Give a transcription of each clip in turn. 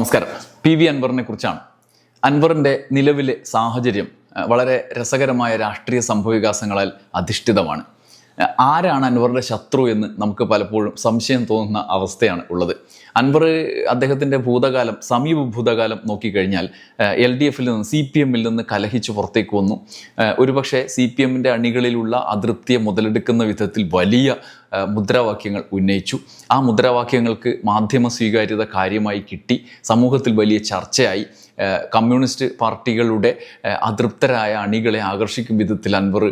നമസ്കാരം. P V അൻവറിനെ കുറിച്ചാണ്. അൻവറിന്റെ നിലവിലെ സാഹചര്യം വളരെ രസകരമായ രാഷ്ട്രീയ സംഭവവികാസങ്ങളാൽ അധിഷ്ഠിതമാണ്. ആരാണ് അൻവറിന്റെ ശത്രു എന്ന് നമുക്ക് പലപ്പോഴും സംശയം തോന്നുന്ന അവസ്ഥയാണ് ഉള്ളത്. അൻവർ അദ്ദേഹത്തിന്റെ ഭൂതകാലം സമീപ ഭൂതകാലം നോക്കിക്കഴിഞ്ഞാൽ എൽ ഡി എഫിൽ നിന്ന് സി പി എമ്മിൽ നിന്ന് കലഹിച്ച് പുറത്തേക്ക് വന്നു. ഒരുപക്ഷെ സി പി എമ്മിന്റെ അണികളിലുള്ള അതൃപ്തിയെ മുതലെടുക്കുന്ന വിധത്തിൽ വലിയ മുദ്രാവാക്യങ്ങൾ ഉന്നയിച്ചു. ആ മുദ്രാവാക്യങ്ങൾക്ക് മാധ്യമ സ്വീകാര്യത കാര്യമായി കിട്ടി. സമൂഹത്തിൽ വലിയ ചർച്ചയായി. കമ്മ്യൂണിസ്റ്റ് പാർട്ടികളുടെ അതൃപ്തരായ അണികളെ ആകർഷിക്കും വിധത്തിൽ അൻവർ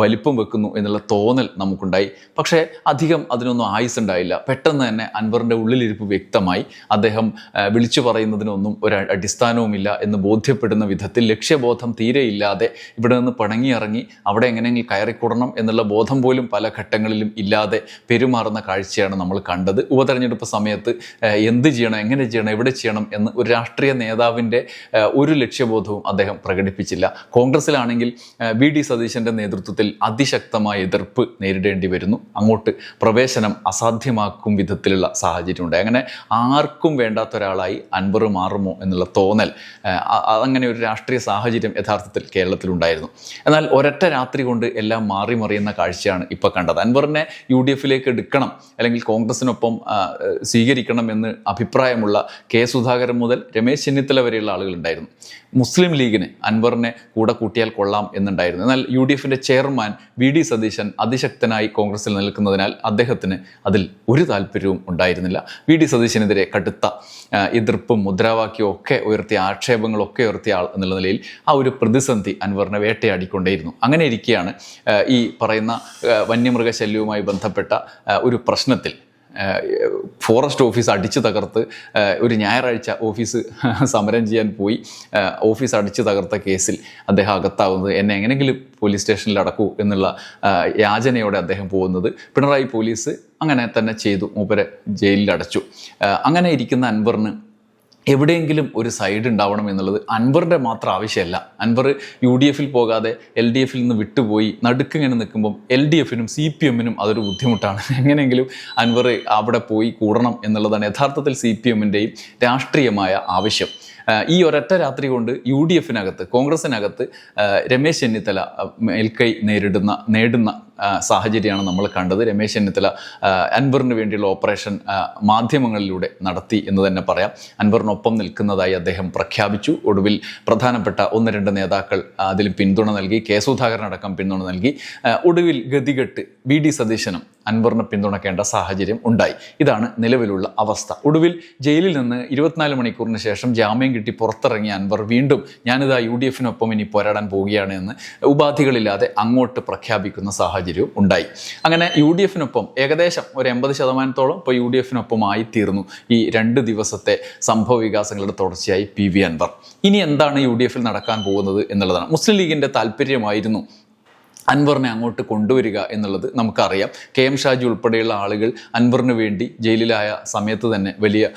വലിപ്പം വെക്കുന്നു എന്നുള്ള തോന്നൽ നമുക്കുണ്ടായി. പക്ഷേ അധികം അതിനൊന്നും ആയുസ് ഉണ്ടായില്ല. പെട്ടെന്ന് തന്നെ അൻവറിന്റെ ഉള്ളിലിരിപ്പ് വ്യക്തമായി. അദ്ദേഹം വിളിച്ചു പറയുന്നതിനൊന്നും ഒരു അടിസ്ഥാനവുമില്ല എന്ന് ബോധ്യപ്പെടുന്ന വിധത്തിൽ ലക്ഷ്യബോധം തീരെ ഇല്ലാതെ ഇവിടെ നിന്ന് പണങ്ങിയിറങ്ങി അവിടെ എങ്ങനെയെങ്കിലും കയറിക്കൂടണം എന്നുള്ള ബോധം പോലും പല ഘട്ടങ്ങളിലും ഇല്ലാതെ പെരുമാറുന്ന കാഴ്ചയാണ് നമ്മൾ കണ്ടത്. ഉപതെരഞ്ഞെടുപ്പ് സമയത്ത് എന്ത് ചെയ്യണം എങ്ങനെ ചെയ്യണം എവിടെ ചെയ്യണം എന്ന് ഒരു രാഷ്ട്രീയ നേതാവിന്റെ ഒരു ലക്ഷ്യബോധവും അദ്ദേഹം പ്രകടിപ്പിച്ചില്ല. കോൺഗ്രസിലാണെങ്കിൽ ഏഹ് വി ഡി സതീശന്റെ നേതൃത്വത്തിൽ അതിശക്തമായ എതിർപ്പ് നേരിടേണ്ടി വരുന്നു. അങ്ങോട്ട് പ്രവേശനം അസാധ്യമാക്കും വിധത്തിലുള്ള സാഹചര്യം ഉണ്ട് അങ്ങനെ ആർക്കും വേണ്ടാത്ത ഒരാളായി അൻവർ മാറുമോ എന്നുള്ള തോന്നൽ അതങ്ങനെ ഒരു രാഷ്ട്രീയ സാഹചര്യം യഥാർത്ഥത്തിൽ കേരളത്തിലുണ്ടായിരുന്നു. എന്നാൽ ഒരൊറ്റ രാത്രി കൊണ്ട് എല്ലാം മാറി മറിയുന്ന കാഴ്ചയാണ് ഇപ്പോൾ കണ്ടത്. അൻവറിനെ യു ഡി എഫിലേക്ക് എടുക്കണം അല്ലെങ്കിൽ കോൺഗ്രസിനൊപ്പം സ്വീകരിക്കണം എന്ന് അഭിപ്രായമുള്ള കെ സുധാകരൻ മുതൽ രമേശ് ചെന്നിത്തല വരെയുള്ള ആളുകളുണ്ടായിരുന്നു. മുസ്ലിം ലീഗിന് അൻവറിനെ കൂടെ കൂട്ടിയാൽ കൊള്ളാം എന്നുണ്ടായിരുന്നു. എന്നാൽ യു ഡി എഫിന്റെ ചെയർമാൻ വി ഡി സതീശൻ അതിശക്തനായി കോൺഗ്രസിൽ നിൽക്കുന്നതിനാൽ അദ്ദേഹത്തിന് അതിൽ ഒരു താല്പര്യവും ഉണ്ടായിരുന്നില്ല. വി ഡി സതീശനെതിരെ കടുത്ത എതിർപ്പും മുദ്രാവാക്യവും ഒക്കെ ഉയർത്തിയ ആക്ഷേപങ്ങളൊക്കെ ഉയർത്തിയ ആൾ എന്നുള്ള നിലയിൽ ആ ഒരു പ്രതിസന്ധി അൻവറിനെ വേട്ടയാടിക്കൊണ്ടേയിരുന്നു. അങ്ങനെ ഇരിക്കെയാണ് ഈ പറയുന്ന വന്യമൃഗശല്യവുമായി ബന്ധപ്പെട്ട ഒരു പ്രശ്നത്തിൽ ഫോറസ്റ്റ് ഓഫീസ് അടിച്ചു തകർത്ത് ഒരു ഞായറാഴ്ച ഓഫീസ് സമരം ചെയ്യാൻ പോയി. ഓഫീസ് അടിച്ചു തകർത്ത കേസിൽ അദ്ദേഹം അകത്താവുന്നത് എന്നെ എങ്ങനെയെങ്കിലും പോലീസ് സ്റ്റേഷനിൽ അടക്കൂ എന്നുള്ള യാചനയോടെ അദ്ദേഹം പോകുന്നത്. പിണറായി പോലീസ് അങ്ങനെ തന്നെ ചെയ്തു. മൂപ്പരെ ജയിലിൽ അടച്ചു. അങ്ങനെ ഇരിക്കുന്ന അൻവറിന് എവിടെയെങ്കിലും ഒരു സൈഡ് ഉണ്ടാവണം എന്നുള്ളത് അൻവറിന്റെ മാത്രം ആവശ്യമല്ല. അൻവർ യു ഡി എഫിൽ പോകാതെ എൽ ഡി എഫിൽ നിന്ന് വിട്ടുപോയി നടുക്കിങ്ങനെ നിൽക്കുമ്പം എൽ ഡി എഫിനും സി പി എമ്മിനും അതൊരു ബുദ്ധിമുട്ടാണ്. എങ്ങനെയെങ്കിലും അൻവർ അവിടെ പോയി കൂടണം എന്നുള്ളതാണ് യഥാർത്ഥത്തിൽ സി പി എമ്മിന്റെയും രാഷ്ട്രീയമായ ആവശ്യം. ഈ ഒരൊറ്റ രാത്രി കൊണ്ട് യു ഡി എഫിനകത്ത് കോൺഗ്രസിനകത്ത് രമേശ് ചെന്നിത്തല മേൽക്കൈ നേരിടുന്ന നേടുന്ന സാഹചര്യമാണ് നമ്മൾ കണ്ടത്. രമേശ് ചെന്നിത്തല അൻവറിന് വേണ്ടിയുള്ള ഓപ്പറേഷൻ മാധ്യമങ്ങളിലൂടെ നടത്തി എന്ന് തന്നെ പറയാം. അൻവറിനൊപ്പം നിൽക്കുന്നതായി അദ്ദേഹം പ്രഖ്യാപിച്ചു. ഒടുവിൽ പ്രധാനപ്പെട്ട ഒന്ന് രണ്ട് നേതാക്കൾ അതിൽ പിന്തുണ നൽകി. കെ സുധാകരൻ അടക്കം പിന്തുണ നൽകി. ഒടുവിൽ ഗതികെട്ട് വി ഡി സതീശനും അൻവറിനെ പിന്തുണക്കേണ്ട സാഹചര്യം ഉണ്ടായി. ഇതാണ് നിലവിലുള്ള അവസ്ഥ. ഒടുവിൽ ജയിലിൽ നിന്ന് ഇരുപത്തിനാല് മണിക്കൂറിന് ശേഷം ജാമ്യം കിട്ടി പുറത്തിറങ്ങിയ അൻവർ വീണ്ടും ഞാനിതാ യു ഡി എഫിനൊപ്പം ഇനി പോരാടാൻ പോവുകയാണ് എന്ന് ഉപാധികളില്ലാതെ അങ്ങോട്ട് പ്രഖ്യാപിക്കുന്ന സാഹചര്യവും ഉണ്ടായി. അങ്ങനെ യു ഡി എഫിനൊപ്പം ഏകദേശം ഒരു എൺപത് ശതമാനത്തോളം ഇപ്പോൾ യു ഡി എഫിനൊപ്പം ആയിത്തീർന്നു ഈ രണ്ട് ദിവസത്തെ സംഭവ വികാസങ്ങളുടെ തുടർച്ചയായി പി വി അൻവർ. ഇനി എന്താണ് യു ഡി എഫിൽ നടക്കാൻ പോകുന്നത് എന്നുള്ളതാണ്. മുസ്ലിം ലീഗിന്റെ താല്പര്യമായിരുന്നു അൻവറിനെ അങ്ങോട്ട് കൊണ്ടുവരിക എന്നുള്ളത് നമുക്കറിയാം. കെ എം ഷാജി ഉൾപ്പെടെയുള്ള ആളുകൾ അൻവറിന് വേണ്ടി ജയിലിലായ സമയത്ത് തന്നെ വലിയ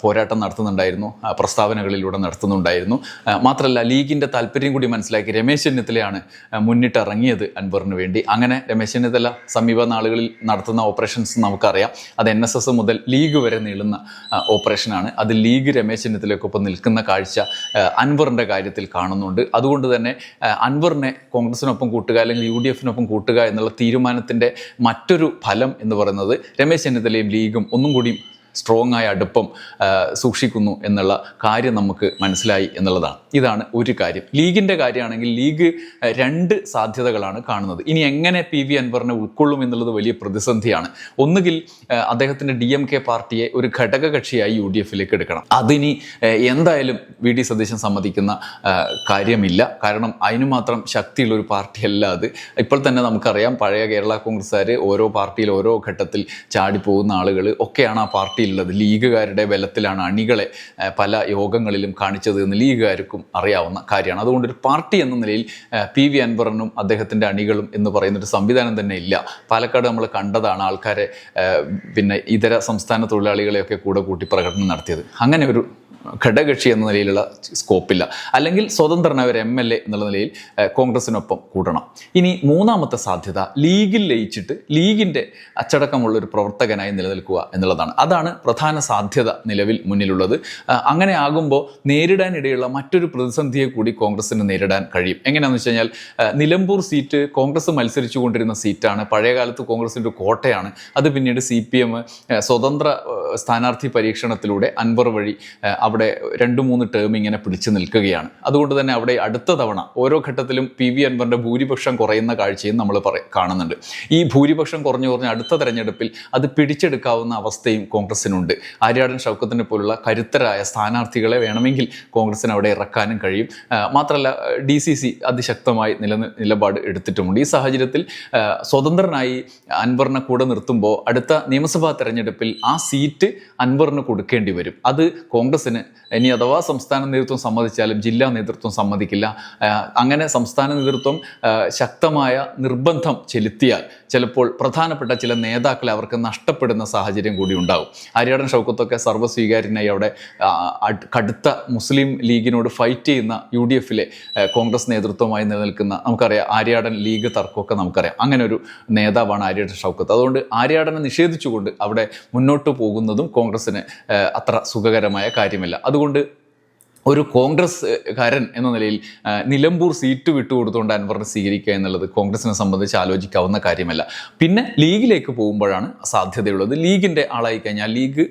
പോരാട്ടം നടത്തുന്നുണ്ടായിരുന്നു. പ്രസ്താവനകളിലൂടെ നടത്തുന്നുണ്ടായിരുന്നു. മാത്രമല്ല ലീഗിന്റെ താല്പര്യം കൂടി മനസ്സിലാക്കി രമേശ് ചെന്നിത്തലയാണ് മുന്നിട്ടിറങ്ങിയത് അൻവറിന് വേണ്ടി. അങ്ങനെ രമേശ് ചെന്നിത്തല സമീപ നാളുകളിൽ നടത്തുന്ന ഓപ്പറേഷൻസ് നമുക്കറിയാം. അത് എൻ എസ് എസ് മുതൽ ലീഗ് വരെ നീളുന്ന ഓപ്പറേഷനാണ്. അത് ലീഗ് രമേശ് ചെന്നിത്തലയ്ക്കൊപ്പം നിൽക്കുന്ന കാഴ്ച അൻവറിന്റെ കാര്യത്തിൽ കാണുന്നുണ്ട്. അതുകൊണ്ട് തന്നെ അൻവറിനെ കോൺഗ്രസിനൊപ്പം കൂട്ടുക അല്ലെങ്കിൽ യു ഡി എഫിനൊപ്പം കൂട്ടുക എന്നുള്ള തീരുമാനത്തിന്റെ മറ്റൊരു ഫലം എന്ന് പറയുന്നത് രമേശ് ചെന്നിത്തലയും ലീഗും ഒന്നും കൂടി സ്ട്രോങ് ആയ അടുപ്പം സൂക്ഷിക്കുന്നു എന്നുള്ള കാര്യം നമുക്ക് മനസ്സിലായി എന്നുള്ളതാണ്. ഇതാണ് ഒരു കാര്യം. ലീഗിന്റെ കാര്യമാണെങ്കിൽ ലീഗ് രണ്ട് സാധ്യതകളാണ് കാണുന്നത്. ഇനി എങ്ങനെ പി വി അൻവറിനെ ഉൾക്കൊള്ളും എന്നുള്ളത് വലിയ പ്രതിസന്ധിയാണ്. ഒന്നുകിൽ അദ്ദേഹത്തിന്റെ ഡി എം കെ പാർട്ടിയെ ഒരു ഘടകകക്ഷിയായി യു ഡി എഫിലേക്ക് എടുക്കണം. അതിനി എന്തായാലും വി ഡി സതീശൻ സമ്മതിക്കുന്ന കാര്യമില്ല. കാരണം അതിനു മാത്രം ശക്തിയുള്ള ഒരു പാർട്ടിയല്ല അത്. ഇപ്പോൾ തന്നെ നമുക്കറിയാം പഴയ കേരള കോൺഗ്രസ്സുകാർ ഓരോ പാർട്ടിയിൽ ഓരോ ഘട്ടത്തിൽ ചാടിപ്പോകുന്ന ആളുകൾ ഒക്കെയാണ് ആ പാർട്ടിയിലുള്ളത് ലീഗുകാരുടെ ബലത്തിലാണ് അണികളെ പല യോഗങ്ങളിലും കാണിച്ചത് എന്ന് ലീഗുകാർക്കും അറിയാവുന്ന കാര്യമാണ്. അതുകൊണ്ട് ഒരു പാർട്ടി എന്ന നിലയിൽ പി വി അൻവറിനും അദ്ദേഹത്തിന്റെ അണികളും എന്ന് പറയുന്ന ഒരു സംവിധാനം തന്നെ ഇല്ല. പാലക്കാട് നമ്മൾ കണ്ടതാണ് ആൾക്കാരെ പിന്നെ ഇതര സംസ്ഥാന തൊഴിലാളികളെയൊക്കെ കൂടെ കൂട്ടി പ്രകടനം നടത്തിയത്. അങ്ങനെ ഒരു ഘടകകക്ഷി എന്ന നിലയിലുള്ള സ്കോപ്പില്ല. അല്ലെങ്കിൽ സ്വതന്ത്രനായ ഒരു എം എൽ എ എന്നുള്ള നിലയിൽ കോൺഗ്രസിനൊപ്പം കൂടണം. ഇനി മൂന്നാമത്തെ സാധ്യത ലീഗിൽ ലയിച്ചിട്ട് ലീഗിന്റെ അച്ചടക്കമുള്ള ഒരു പ്രവർത്തകനായി നിലനിൽക്കുക എന്നുള്ളതാണ്. അതാണ് പ്രധാന സാധ്യത നിലവിൽ മുന്നിലുള്ളത്. അങ്ങനെ ആകുമ്പോൾ നേരിടാനിടയുള്ള മറ്റൊരു പ്രതിസന്ധിയെ കൂടി കോൺഗ്രസിന് നേരിടാൻ കഴിയും. എങ്ങനെയാണെന്ന് വെച്ച് കഴിഞ്ഞാൽ നിലമ്പൂർ സീറ്റ് കോൺഗ്രസ് മത്സരിച്ചു കൊണ്ടിരുന്ന സീറ്റാണ്. പഴയകാലത്ത് കോൺഗ്രസിന്റെ ഒരു കോട്ടയാണ്. അത് പിന്നീട് സി സ്വതന്ത്ര സ്ഥാനാർത്ഥി പരീക്ഷണത്തിലൂടെ അൻവർ വഴി അവിടെ രണ്ട് മൂന്ന് ടേം ഇങ്ങനെ പിടിച്ചു നിൽക്കുകയാണ്. അതുകൊണ്ട് തന്നെ അവിടെ അടുത്ത തവണ ഓരോ ഘട്ടത്തിലും പി വി അൻവറിന്റെ ഭൂരിപക്ഷം കുറയുന്ന കാഴ്ചയും നമ്മൾ കാണുന്നുണ്ട്. ഈ ഭൂരിപക്ഷം കുറഞ്ഞു കുറഞ്ഞ അടുത്ത തെരഞ്ഞെടുപ്പിൽ അത് പിടിച്ചെടുക്കാവുന്ന അവസ്ഥയും കോൺഗ്രസിനുണ്ട്. ആര്യാടൻ ഷൗക്കത്തിനെ പോലുള്ള കരുത്തരായ സ്ഥാനാർത്ഥികളെ വേണമെങ്കിൽ കോൺഗ്രസിന് അവിടെ ഇറക്കാനും കഴിയും. മാത്രമല്ല ഡി സി സി അതിശക്തമായി നില നിലപാട് എടുത്തിട്ടുമുണ്ട്. ഈ സാഹചര്യത്തിൽ സ്വതന്ത്രനായി അൻവറിനെ കൂടെ നിർത്തുമ്പോൾ അടുത്ത നിയമസഭാ തെരഞ്ഞെടുപ്പിൽ ആ സീറ്റ് അൻവറിന് കൊടുക്കേണ്ടി വരും. അത് കോൺഗ്രസിന് ഇനി അഥവാ സംസ്ഥാന നേതൃത്വം സമ്മതിച്ചാലും ജില്ലാ നേതൃത്വം സമ്മതിക്കില്ല. അങ്ങനെ സംസ്ഥാന നേതൃത്വം ശക്തമായ നിർബന്ധം ചെലുത്തിയാൽ ചിലപ്പോൾ പ്രധാനപ്പെട്ട ചില നേതാക്കളെ അവർക്ക് നഷ്ടപ്പെടുന്ന സാഹചര്യം കൂടി ഉണ്ടാകും ആര്യാടൻ ഷൗക്കത്തൊക്കെ സർവസ്വീകാര്യനായി അവിടെ കടുത്ത മുസ്ലിം ലീഗിനോട് ഫൈറ്റ് ചെയ്യുന്ന യു ഡി എഫിലെ കോൺഗ്രസ് നേതൃത്വമായി നിലനിൽക്കുന്ന നമുക്കറിയാം ആര്യാടൻ ലീഗ് തർക്കമൊക്കെ നമുക്കറിയാം. അങ്ങനെ ഒരു നേതാവാണ് ആര്യാടൻ ഷൗക്കത്ത്. അതുകൊണ്ട് ആര്യാടനെ നിഷേധിച്ചുകൊണ്ട് അവിടെ മുന്നോട്ട് പോകുന്നതും കോൺഗ്രസിന് അത്ര സുഖകരമായ കാര്യമല്ല. അതുകൊണ്ട് ഒരു കോൺഗ്രസ് കോൺഗ്രസ്കാരൻ എന്ന നിലയിൽ നിലമ്പൂർ സീറ്റ് വിട്ടുകൊടുത്തുകൊണ്ട് അൻവറിനെ സ്വീകരിക്കുക എന്നുള്ളത് കോൺഗ്രസിനെ സംബന്ധിച്ച് ആലോചിക്കാവുന്ന കാര്യമല്ല. പിന്നെ ലീഗിലേക്ക് പോകുമ്പോഴാണ് സാധ്യതയുള്ളത് ലീഗിന്റെ ആളായി കഴിഞ്ഞാൽ ലീഗ്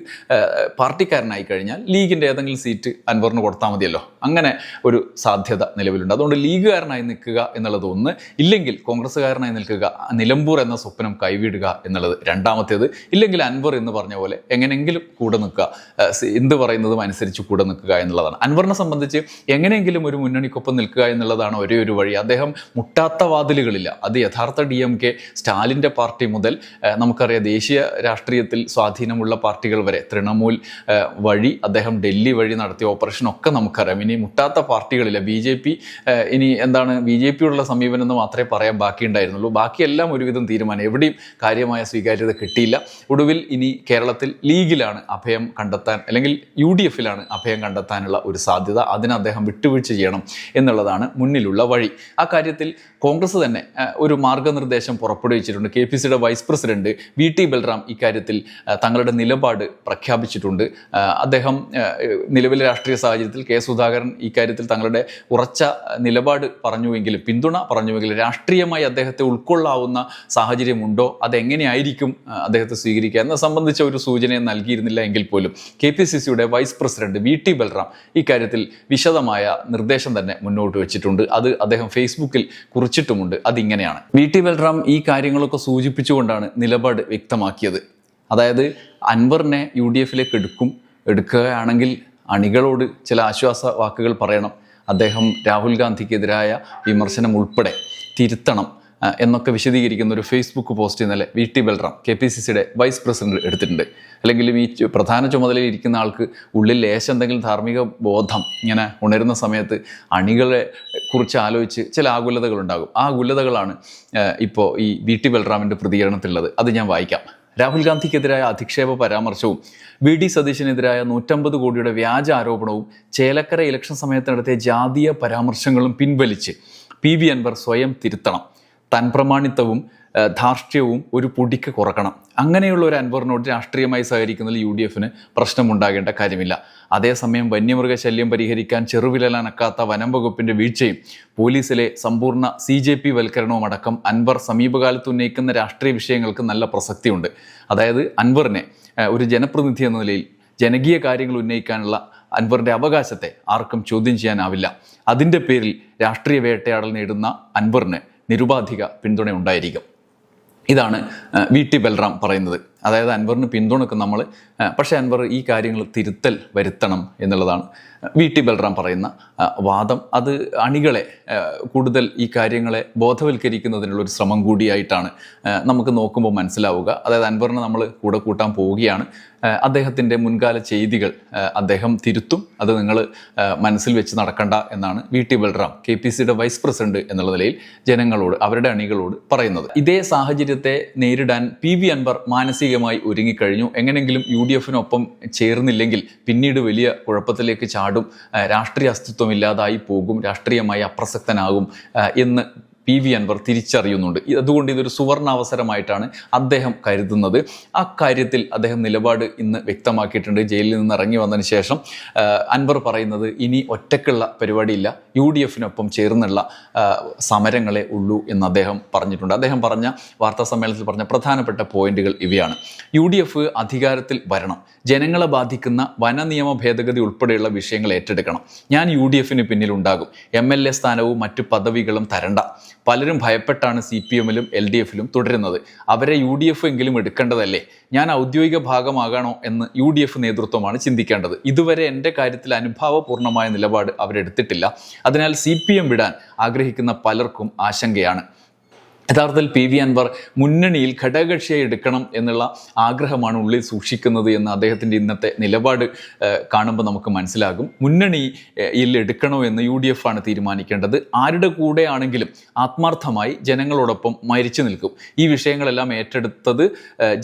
പാർട്ടിക്കാരനായി കഴിഞ്ഞാൽ ലീഗിന്റെ ഏതെങ്കിലും സീറ്റ് അൻവറിന് കൊടുത്താൽ മതിയല്ലോ. അങ്ങനെ ഒരു സാധ്യത നിലവിലുണ്ട്. അതുകൊണ്ട് ലീഗുകാരനായി നിൽക്കുക എന്നുള്ളത് ഒന്ന്. ഇല്ലെങ്കിൽ കോൺഗ്രസ്സുകാരനായി നിൽക്കുക നിലമ്പൂർ എന്ന സ്വപ്നം കൈവിടുക എന്നുള്ളത് രണ്ടാമത്തേത്. ഇല്ലെങ്കിൽ അൻവർ എന്ന് പറഞ്ഞ പോലെ എങ്ങനെയെങ്കിലും കൂടെ നിൽക്കുക. എന്ത് പറയുന്നതും അനുസരിച്ച് കൂടെ നിൽക്കുക എന്നുള്ളതാണ്. അൻവറിനെ സംബന്ധിച്ച് എങ്ങനെയെങ്കിലും ഒരു മുന്നണിക്കൊപ്പം നിൽക്കുക എന്നുള്ളതാണ് ഒരേ ഒരു വഴി. അദ്ദേഹം മുട്ടാത്ത വാതിലുകളില്ല. അത് യഥാർത്ഥ ഡി എം കെ സ്റ്റാലിന്റെ പാർട്ടി മുതൽ നമുക്കറിയാം ദേശീയ രാഷ്ട്രീയത്തിൽ സ്വാധീനമുള്ള പാർട്ടികൾ വരെ. തൃണമൂൽ വഴി അദ്ദേഹം ഡൽഹി വഴി നടത്തിയ ഓപ്പറേഷൻ ഒക്കെ നമുക്കറിയാം. ഇനി മുട്ടാത്ത പാർട്ടികളില്ല. ബി ജെ പി ഇനി എന്താണ് ബി ജെ പിയോടുള്ള സമീപനം എന്ന് മാത്രമേ പറയാൻ ബാക്കിയുണ്ടായിരുന്നുള്ളൂ. ബാക്കിയെല്ലാം ഒരുവിധം തീരുമാനം. എവിടെയും കാര്യമായ സ്വീകാര്യത കിട്ടിയില്ല. ഒടുവിൽ ഇനി കേരളത്തിൽ ലീഗിലാണ് അഭയം കണ്ടെത്താൻ അല്ലെങ്കിൽ യു ഡി എഫിലാണ് അഭയം കണ്ടെത്താനുള്ള ഒരു സാധ്യത അതിന് അദ്ദേഹം വിട്ടുവീഴ്ച ചെയ്യണം എന്നുള്ളതാണ് മുന്നിലുള്ള വഴി. ആ കാര്യത്തിൽ കോൺഗ്രസ് തന്നെ ഒരു മാർഗനിർദ്ദേശം പുറപ്പെടുവിച്ചിട്ടുണ്ട്. കെ പി സിയുടെ vice president V T Balram ഇക്കാര്യത്തിൽ തങ്ങളുടെ നിലപാട് പ്രഖ്യാപിച്ചിട്ടുണ്ട്. അദ്ദേഹം നിലവിലെ രാഷ്ട്രീയ സാഹചര്യത്തിൽ കെ സുധാകരൻ ഇക്കാര്യത്തിൽ തങ്ങളുടെ ഉറച്ച നിലപാട് പറഞ്ഞുവെങ്കിലും പിന്തുണ പറഞ്ഞുവെങ്കിലും രാഷ്ട്രീയമായി അദ്ദേഹത്തെ ഉൾക്കൊള്ളാവുന്ന സാഹചര്യമുണ്ടോ? അതെങ്ങനെയായിരിക്കും അദ്ദേഹത്തെ സ്വീകരിക്കുക എന്നെ സംബന്ധിച്ച ഒരു സൂചനയും നൽകിയിരുന്നില്ല എങ്കിൽ പോലും. കെ പി സി സിയുടെ vice president V T Balram ഇക്കാര്യത്തിൽ വിശദമായ നിർദ്ദേശം തന്നെ മുന്നോട്ട് വെച്ചിട്ടുണ്ട്. അത് അദ്ദേഹം ഫേസ്ബുക്കിൽ കുറിച്ചിട്ടുമുണ്ട്. അതിങ്ങനെയാണ്. വി ടി ബൽറാം ഈ കാര്യങ്ങളൊക്കെ സൂചിപ്പിച്ചുകൊണ്ടാണ് നിലപാട് വ്യക്തമാക്കിയത്. അതായത് അൻവറിനെ യു ഡി എഫിലേക്ക് എടുക്കും എടുക്കുകയാണെങ്കിൽ അണികളോട് ചില ആശ്വാസ വാക്കുകൾ പറയണം. അദ്ദേഹം രാഹുൽ ഗാന്ധിക്കെതിരായ വിമർശനം ഉൾപ്പെടെ തിരുത്തണം. എന്നൊക്കെ വിശദീകരിക്കുന്ന ഒരു ഫേസ്ബുക്ക് പോസ്റ്റ് ഇന്നലെ V T Balram K P C സിയുടെ വൈസ് പ്രസിഡന്റ് എടുത്തിട്ടുണ്ട്. അല്ലെങ്കിലും ഈ പ്രധാന ചുമതലയിൽ ഇരിക്കുന്ന ആൾക്ക് ഉള്ളിൽ ലേശം എന്തെങ്കിലും ധാർമ്മിക ബോധം ഇങ്ങനെ ഉണരുന്ന സമയത്ത് അണികളെ കുറിച്ച് ആലോചിച്ച് ചില ആകുലതകളുണ്ടാകും ആ ആകുലതകളാണ് ഇപ്പോൾ ഈ വി ടി ബൽറാമിന്റെ പ്രതികരണത്തിലുള്ളത്. അത് ഞാൻ വായിക്കാം. രാഹുൽ ഗാന്ധിക്കെതിരായ അധിക്ഷേപ പരാമർശവും വി ഡി സതീശനെതിരായ നൂറ്റമ്പത് കോടിയുടെ വ്യാജ ആരോപണവും ചേലക്കര ഇലക്ഷൻ സമയത്ത് നടത്തിയ ജാതീയ പരാമർശങ്ങളും പിൻവലിച്ച് പി വി അൻവർ സ്വയം തിരുത്തണം. തൻ പ്രമാണിത്വവും ഏഹ്, ധാർഷ്ട്യവും ഒരു പൊടിക്ക് കുറക്കണം. അങ്ങനെയുള്ള ഒരു അൻവറിനോട് രാഷ്ട്രീയമായി സഹകരിക്കുന്നതിൽ യു ഡി എഫിന് പ്രശ്നമുണ്ടാകേണ്ട കാര്യമില്ല. അതേസമയം വന്യമൃഗശല്യം പരിഹരിക്കാൻ ചെറുവിലനക്കാത്ത വനം വകുപ്പിന്റെ വീഴ്ചയും പോലീസിലെ സമ്പൂർണ സി ജെ പി വൽക്കരണവും അടക്കം അൻവർ സമീപകാലത്ത് ഉന്നയിക്കുന്ന രാഷ്ട്രീയ വിഷയങ്ങൾക്ക് നല്ല പ്രസക്തിയുണ്ട്. അതായത് അൻവറിനെ ഒരു ജനപ്രതിനിധി എന്ന നിലയിൽ ജനകീയ കാര്യങ്ങൾ ഉന്നയിക്കാനുള്ള അൻവറിന്റെ അവകാശത്തെ ആർക്കും ചോദ്യം ചെയ്യാനാവില്ല. അതിന്റെ പേരിൽ രാഷ്ട്രീയ വേട്ടയാടൽ നേടുന്ന അൻവറിന് നിരുപാധിക പിന്തുണ ഉണ്ടായിരിക്കും ഇതാണ് വി ടി ബൽറാം പറയുന്നത്. അതായത് അൻവറിന് പിന്തുണക്കും നമ്മൾ. പക്ഷേ അൻവർ ഈ കാര്യങ്ങൾ തിരുത്തൽ വരുത്തണം എന്നുള്ളതാണ്. വി ടി ബൽറാം പറയുന്ന വാദം. അത് അണികളെ കൂടുതൽ ഈ കാര്യങ്ങളെ ബോധവൽക്കരിക്കുന്നതിനുള്ള ഒരു ശ്രമം കൂടിയായിട്ടാണ് നമുക്ക് നോക്കുമ്പോൾ മനസ്സിലാവുക. അതായത് അൻവറിനെ നമ്മൾ കൂടെ കൂട്ടാൻ പോവുകയാണ്. അദ്ദേഹത്തിന്റെ മുൻകാല ചെയ്തികൾ അദ്ദേഹം തിരുത്തും. അത് നിങ്ങൾ മനസ്സിൽ വെച്ച് നടക്കണ്ട എന്നാണ് V T Balram K P സിയുടെ വൈസ് പ്രസിഡന്റ് എന്നുള്ള നിലയിൽ ജനങ്ങളോട് അവരുടെ അണികളോട് പറയുന്നത്. ഇതേ സാഹചര്യത്തെ നേരിടാൻ പി വി അൻവർ മാനസിക മാനസികമായി ഒരുങ്ങിക്കഴിഞ്ഞു. എങ്ങനെങ്കിലും യു ഡി എഫിനൊപ്പം ചേർന്നില്ലെങ്കിൽ പിന്നീട് വലിയ കുഴപ്പത്തിലേക്ക് ചാടും. രാഷ്ട്രീയ അസ്തിത്വം ഇല്ലാതായി പോകും. രാഷ്ട്രീയമായി അപ്രസക്തനാകും. എന്ന് പി വി അൻവർ തിരിച്ചറിയുന്നുണ്ട്. അതുകൊണ്ട് ഇതൊരു സുവർണ അവസരമായിട്ടാണ് അദ്ദേഹം കരുതുന്നത്. ആ കാര്യത്തിൽ അദ്ദേഹം നിലപാട് ഇന്ന് വ്യക്തമാക്കിയിട്ടുണ്ട്. ജയിലിൽ നിന്ന് ഇറങ്ങി വന്നതിന് ശേഷം അൻവർ പറയുന്നത് ഇനി ഒറ്റക്കുള്ള പരിപാടിയില്ല. യു ഡി എഫിനൊപ്പം ചേർന്നുള്ള സമരങ്ങളെ ഉള്ളൂ എന്ന് അദ്ദേഹം പറഞ്ഞിട്ടുണ്ട്. അദ്ദേഹം പറഞ്ഞ വാർത്താ സമ്മേളനത്തിൽ പറഞ്ഞ പ്രധാനപ്പെട്ട പോയിന്റുകൾ ഇവയാണ്. യു ഡി എഫ് അധികാരത്തിൽ വരണം. ജനങ്ങളെ ബാധിക്കുന്ന വന നിയമ ഭേദഗതി ഉൾപ്പെടെയുള്ള വിഷയങ്ങൾ ഏറ്റെടുക്കണം. ഞാൻ യു ഡി എഫിന് പിന്നിലുണ്ടാകും. എം എൽ എ സ്ഥാനവും മറ്റു പദവികളും തരണ്ട. പലരും ഭയപ്പെട്ടാണ് സി പി എമ്മിലും എൽ ഡി എഫിലും തുടരുന്നത്. അവരെ യു ഡി എഫ് എങ്കിലും എടുക്കേണ്ടതല്ലേ? ഞാൻ ഔദ്യോഗിക ഭാഗമാകണോ എന്ന് യു ഡി എഫ് നേതൃത്വമാണ് ചിന്തിക്കേണ്ടത്. ഇതുവരെ എന്റെ കാര്യത്തിൽ അനുഭാവപൂർണമായ നിലപാട് അവരെടുത്തിട്ടില്ല. അതിനാൽ സി പി എം വിടാൻ ആഗ്രഹിക്കുന്ന പലർക്കും ആശങ്കയാണ്. യഥാർത്ഥത്തിൽ പി വി അൻവർ മുന്നണിയിൽ ഘടകകക്ഷിയെ എടുക്കണം എന്നുള്ള ആഗ്രഹമാണ് ഉള്ളിൽ സൂക്ഷിക്കുന്നത് എന്ന് അദ്ദേഹത്തിന്റെ ഇന്നത്തെ നിലപാട് കാണുമ്പോൾ നമുക്ക് മനസ്സിലാകും. മുന്നണിയിൽ എടുക്കണോ എന്ന് യു ഡി എഫ് ആണ് തീരുമാനിക്കേണ്ടത്. ആരുടെ കൂടെയാണെങ്കിലും ആത്മാർത്ഥമായി ജനങ്ങളോടൊപ്പം മരിച്ചു നിൽക്കും. ഈ വിഷയങ്ങളെല്ലാം ഏറ്റെടുത്തത്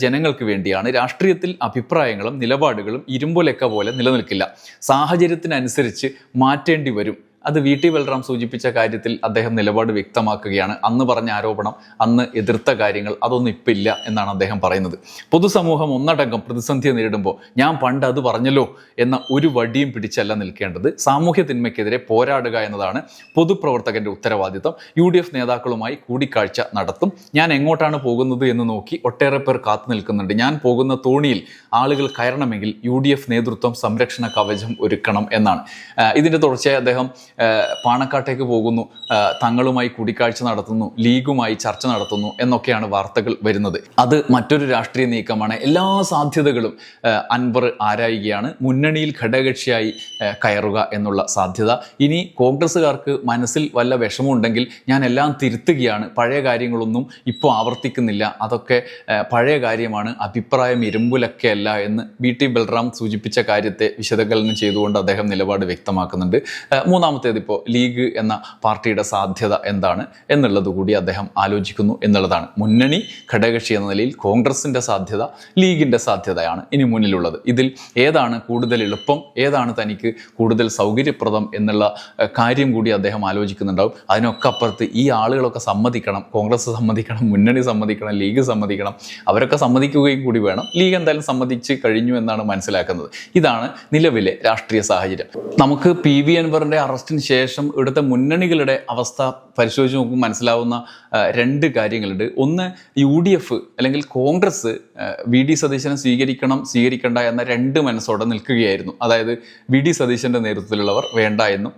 ജനങ്ങൾക്ക് വേണ്ടിയാണ്. രാഷ്ട്രീയത്തിൽ അഭിപ്രായങ്ങളും നിലപാടുകളും ഇരുമ്പൊലക്ക പോലെ നിലനിൽക്കില്ല. സാഹചര്യത്തിനനുസരിച്ച് മാറ്റേണ്ടി വരും അത് വി ടി ബൽറാം സൂചിപ്പിച്ച കാര്യത്തിൽ അദ്ദേഹം നിലപാട് വ്യക്തമാക്കുകയാണ്. അന്ന് പറഞ്ഞ ആരോപണം അന്ന് എതിർത്ത കാര്യങ്ങൾ അതൊന്നും ഇപ്പില്ല എന്നാണ് അദ്ദേഹം പറയുന്നത്. പൊതുസമൂഹം ഒന്നടങ്കം പ്രതിസന്ധിയെ നേരിടുമ്പോൾ ഞാൻ പണ്ട് അത് പറഞ്ഞല്ലോ എന്ന ഒരു വടിയും പിടിച്ചല്ല നിൽക്കേണ്ടത്. സാമൂഹ്യ തിന്മയ്ക്കെതിരെ പോരാടുക എന്നതാണ് പൊതുപ്രവർത്തകന്റെ ഉത്തരവാദിത്തം. യു ഡി എഫ് നേതാക്കളുമായി കൂടിക്കാഴ്ച നടത്തും. ഞാൻ എങ്ങോട്ടാണ് പോകുന്നത് എന്ന് നോക്കി ഒട്ടേറെ പേർ കാത്തു നിൽക്കുന്നുണ്ട്. ഞാൻ പോകുന്ന തോണിയിൽ ആളുകൾ കയറണമെങ്കിൽ യു നേതൃത്വം സംരക്ഷണ കവചം ഒരുക്കണം എന്നാണ്. ഇതിന്റെ തുടർച്ചയായി അദ്ദേഹം പാണക്കാട്ടേക്ക് പോകുന്നു. തങ്ങളുമായി കൂടിക്കാഴ്ച നടത്തുന്നു. ലീഗുമായി ചർച്ച നടത്തുന്നു എന്നൊക്കെയാണ് വാർത്തകൾ വരുന്നത്. അത് മറ്റൊരു രാഷ്ട്രീയ നീക്കമാണ്. എല്ലാ സാധ്യതകളും അൻവർ ആരായുകയാണ്. മുന്നണിയിൽ ഘടകകക്ഷിയായി കയറുക എന്നുള്ള സാധ്യത. ഇനി കോൺഗ്രസ്സുകാർക്ക് മനസ്സിൽ വല്ല വിഷമമുണ്ടെങ്കിൽ ഞാൻ എല്ലാം തിരുത്തുകയാണ്. പഴയ കാര്യങ്ങളൊന്നും ഇപ്പോൾ ആവർത്തിക്കുന്നില്ല. അതൊക്കെ പഴയ കാര്യമാണ്. അഭിപ്രായം ഇരുമ്പുലൊക്കെയല്ല എന്ന് ബി ടി ബൽറാം സൂചിപ്പിച്ച കാര്യത്തെ വിശകലനം ചെയ്തുകൊണ്ട് അദ്ദേഹം നിലപാട് വ്യക്തമാക്കുന്നുണ്ട്. ആ, മൂന്നാമത്തേത് ഇപ്പോൾ ലീഗ് എന്ന പാർട്ടിയുടെ സാധ്യത എന്താണ് എന്നുള്ളത് കൂടി അദ്ദേഹം ആലോചിക്കുന്നു എന്നുള്ളതാണ്. മുന്നണി ഘടകകക്ഷി എന്ന നിലയിൽ കോൺഗ്രസിന്റെ സാധ്യത ലീഗിന്റെ സാധ്യതയാണ് ഇനി മുന്നിലുള്ളത്. ഇതിൽ ഏതാണ് കൂടുതൽ എളുപ്പം ഏതാണ് തനിക്ക് കൂടുതൽ സൗകര്യപ്രദം എന്നുള്ള കാര്യം കൂടി അദ്ദേഹം ആലോചിക്കുന്നുണ്ടാവും. അതിനൊക്കെ അപ്പുറത്ത് ഈ ആളുകളൊക്കെ സമ്മതിക്കണം കോൺഗ്രസ് സമ്മതിക്കണം മുന്നണി സമ്മതിക്കണം ലീഗ് സമ്മതിക്കണം അവരൊക്കെ സമ്മതിക്കുകയും കൂടി വേണം. ലീഗ് എന്തായാലും സമ്മതിച്ച് കഴിഞ്ഞു എന്നാണ് മനസ്സിലാക്കുന്നത്. ഇതാണ് നിലവിലെ രാഷ്ട്രീയ സാഹചര്യം. നമുക്ക് പി വി അൻവറിന്റെ അറസ്റ്റിന് ശേഷം ഇവിടുത്തെ മുന്നണികളുടെ അവസ്ഥ പരിശോധിച്ച് നോക്കുമ്പോൾ മനസ്സിലാവുന്ന രണ്ട് കാര്യങ്ങളുണ്ട്. ഒന്ന് യു ഡി എഫ് അല്ലെങ്കിൽ കോൺഗ്രസ് വി ഡി സതീശനെ സ്വീകരിക്കണം സ്വീകരിക്കേണ്ട എന്ന രണ്ട് മനസ്സോടെ നിൽക്കുകയായിരുന്നു. അതായത് വി ഡി സതീശന്റെ നേതൃത്വത്തിലുള്ളവർ വേണ്ട എന്നും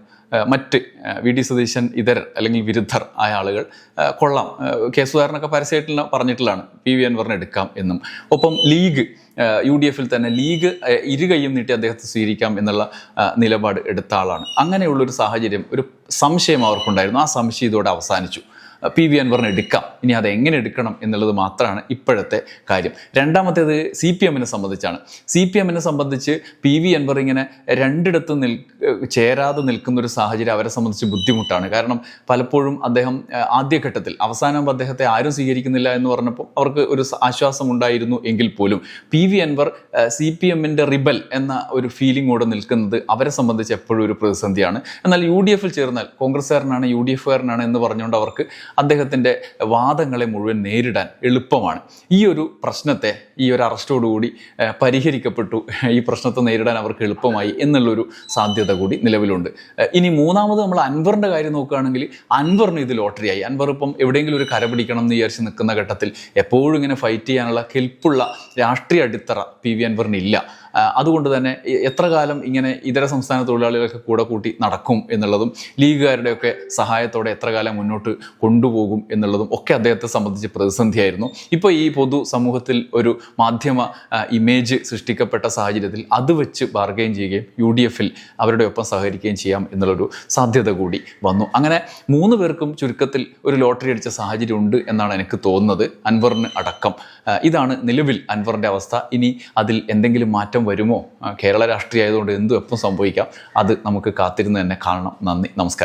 മറ്റ് വി ഡി സതീശൻ ഇതർ അല്ലെങ്കിൽ വിരുദ്ധർ ആയ ആളുകൾ കൊള്ളാം. കെ സുധാകരനൊക്കെ പരസ്യമായിട്ട് പറഞ്ഞിട്ടുള്ളതാണ്. പി വി അൻവറിനെ എടുക്കാം എന്നും. ഒപ്പം ലീഗ് യു ഡി എഫിൽ തന്നെ ലീഗ് ഇരുകൈയും നീട്ടി അദ്ദേഹത്തെ സ്വീകരിക്കാം എന്നുള്ള നിലപാട് എടുത്ത ആളാണ്. അങ്ങനെയുള്ളൊരു സാഹചര്യം ഒരു സംശയം അവർക്കുണ്ടായിരുന്നു. ആ സംശയം ഇതോടെ അവസാനിച്ചു. പി വി അൻവറിന് എടുക്കാം. ഇനി അത് എങ്ങനെ എടുക്കണം എന്നുള്ളത് മാത്രമാണ് ഇപ്പോഴത്തെ കാര്യം. രണ്ടാമത്തേത് സി പി എമ്മിനെ സംബന്ധിച്ചാണ്. സി പി എമ്മിനെ സംബന്ധിച്ച് പി വി അൻവർ ഇങ്ങനെ രണ്ടിടത്ത് നിൽ ചേരാതെ നിൽക്കുന്ന ഒരു സാഹചര്യം അവരെ സംബന്ധിച്ച് ബുദ്ധിമുട്ടാണ്. കാരണം പലപ്പോഴും അദ്ദേഹം ആദ്യഘട്ടത്തിൽ അവസാനം അദ്ദേഹത്തെ ആരും സ്വീകരിക്കുന്നില്ല എന്ന് പറഞ്ഞപ്പോൾ അവർക്ക് ഒരു ആശ്വാസം ഉണ്ടായിരുന്നു എങ്കിൽ പോലും. P V Anwar C P എമ്മിന്റെ റിബൽ എന്ന ഒരു ഫീലിങ്ങോടെ നിൽക്കുന്നത് അവരെ സംബന്ധിച്ച് എപ്പോഴും ഒരു പ്രതിസന്ധിയാണ്. എന്നാൽ യു ഡി എഫിൽ ചേർന്നാൽ കോൺഗ്രസ്സുകാരനാണ് യു ഡി എഫുകാരനാണ് എന്ന് പറഞ്ഞുകൊണ്ട് അവർക്ക് അദ്ദേഹത്തിന്റെ വാദങ്ങളെ മുഴുവൻ നേരിടാൻ എളുപ്പമാണ്. ഈ ഒരു പ്രശ്നത്തെ ഈ ഒരു അറസ്റ്റോടുകൂടി പരിഹരിക്കപ്പെട്ടു. ഈ പ്രശ്നത്തെ നേരിടാൻ അവർക്ക് എളുപ്പമായി എന്നുള്ളൊരു സാധ്യത കൂടി നിലവിലുണ്ട്. ഇനി മൂന്നാമത് നമ്മൾ അൻവറിന്റെ കാര്യം നോക്കുകയാണെങ്കിൽ അൻവറിന് ഇത് ലോട്ടറിയായി. അൻവർ ഇപ്പം എവിടെയെങ്കിലും ഒരു കരപിടിക്കണം എന്ന് വിചാരിച്ച് നിൽക്കുന്ന ഘട്ടത്തിൽ എപ്പോഴും ഇങ്ങനെ ഫൈറ്റ് ചെയ്യാനുള്ള കെൽപ്പുള്ള രാഷ്ട്രീയ അടിത്തറ പി വി അൻവറിന് ഇല്ല ആ, അതുകൊണ്ട് തന്നെ എത്ര കാലം ഇങ്ങനെ ഇതര സംസ്ഥാന തൊഴിലാളികളൊക്കെ കൂടെ കൂട്ടി നടക്കും എന്നുള്ളതും ലീഗുകാരുടെയൊക്കെ സഹായത്തോടെ എത്ര കാലം മുന്നോട്ട് കൊണ്ടുപോകും എന്നുള്ളതും ഒക്കെ അദ്ദേഹത്തെ സംബന്ധിച്ച് പ്രതിസന്ധിയായിരുന്നു. ഇപ്പോൾ ഈ പൊതു സമൂഹത്തിൽ ഒരു മാധ്യമ ഇമേജ് സൃഷ്ടിക്കപ്പെട്ട സാഹചര്യത്തിൽ അത് വെച്ച് ബാർഗെയിൻ ചെയ്യുകയും യു ഡി എഫിൽ അവരുടെ ഒപ്പം സഹകരിക്കുകയും ചെയ്യാം എന്നുള്ളൊരു സാധ്യത കൂടി വന്നു. അങ്ങനെ മൂന്ന് പേർക്കും ചുരുക്കത്തിൽ ഒരു ലോട്ടറി അടിച്ച സാഹചര്യം ഉണ്ട് എന്നാണ് എനിക്ക് തോന്നുന്നത്. അൻവറിന് അടക്കം. ഇതാണ് നിലവിൽ അൻവറിന്റെ അവസ്ഥ. ഇനി അതിൽ എന്തെങ്കിലും മാറ്റം വരുമോ? കേരള രാഷ്ട്രീയം ആയതുകൊണ്ട് എന്തും എപ്പം സംഭവിക്കാം? അത് നമുക്ക് കാത്തിരുന്ന് തന്നെ കാണണം. നന്ദി. നമസ്കാരം.